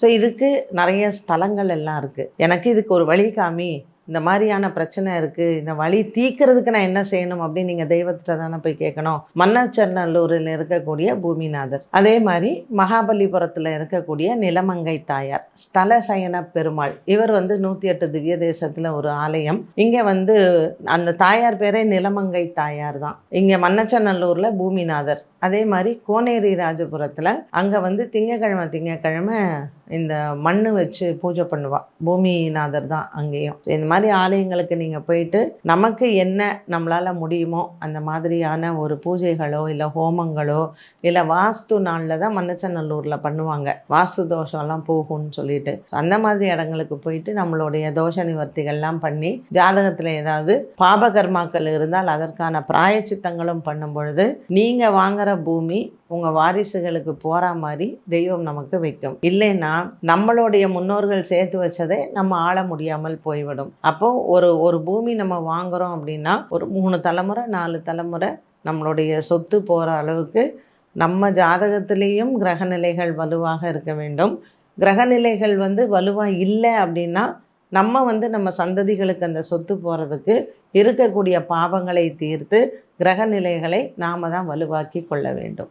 So இதுக்கு நிறைய ஸ்தலங்கள் எல்லாம் இருக்குது எனக்கு இதுக்கு ஒரு வழி காமி. இந்த மாதிரியான பிரச்சனை இருக்குது இந்த வழி தீக்கிறதுக்கு நான் என்ன செய்யணும் அப்படின்னு நீங்கள் தெய்வத்திட்ட தானே போய் கேட்கணும். மன்னச்சநல்லூரில் இருக்கக்கூடிய பூமிநாதர். அதே மாதிரி மகாபலிபுரத்தில் இருக்கக்கூடிய நிலமங்கை தாயார் ஸ்தல சயன பெருமாள். இவர் வந்து நூற்றி எட்டு திவ்ய தேசத்தில் ஒரு ஆலயம். இங்கே வந்து அந்த தாயார் பேரே நிலமங்கை தாயார் தான். இங்கே மன்னச்சநல்லூரில் பூமிநாதர். அதே மாதிரி கோனேரி ராஜபுரத்தில் அங்கே வந்து திங்கக்கிழமை திங்கக்கிழமை இந்த மண் வச்சு பூஜை பண்ணுவாள் பூமிநாதர் தான் அங்கேயும். இந்த மாதிரி ஆலயங்களுக்கு நீங்கள் போயிட்டு நமக்கு என்ன நம்மளால் முடியுமோ அந்த மாதிரியான ஒரு பூஜைகளோ இல்லை ஹோமங்களோ இல்லை வாஸ்து நாளில் தான் மன்னச்சநல்லூரில் பண்ணுவாங்க. வாஸ்து தோஷம்லாம் போகும்னு சொல்லிட்டு. அந்த மாதிரி இடங்களுக்கு போயிட்டு நம்மளுடைய தோஷ நிவர்த்திகள்லாம் பண்ணி ஜாதகத்தில் ஏதாவது பாபகர்மாக்கள் இருந்தால் அதற்கான பிராயச்சித்தங்களும் பண்ணும் பொழுது நீங்கள் வாங்குற பூமி உங்கள் வாரிசுகளுக்கு போகிற மாதிரி தெய்வம் நமக்கு வைக்கும். இல்லைன்னா நம்மளுடைய முன்னோர்கள் சேர்த்து வச்சதை நம்ம ஆள முடியாமல் போய்விடும். அப்போ ஒரு ஒரு பூமி நம்ம வாங்குறோம் அப்படின்னா ஒரு மூணு தலைமுறை நாலு தலைமுறை நம்மளுடைய சொத்து போகிற அளவுக்கு நம்ம ஜாதகத்திலேயும் கிரகநிலைகள் வலுவாக இருக்க வேண்டும். கிரகநிலைகள் வந்து வலுவாக இல்லை அப்படின்னா நம்ம வந்து நம்ம சந்ததிகளுக்கு அந்த சொத்து போகிறதுக்கு இருக்கக்கூடிய பாவங்களை தீர்த்து கிரக நிலைகளை நாம தான் வலுவாக்கி கொள்ள வேண்டும்.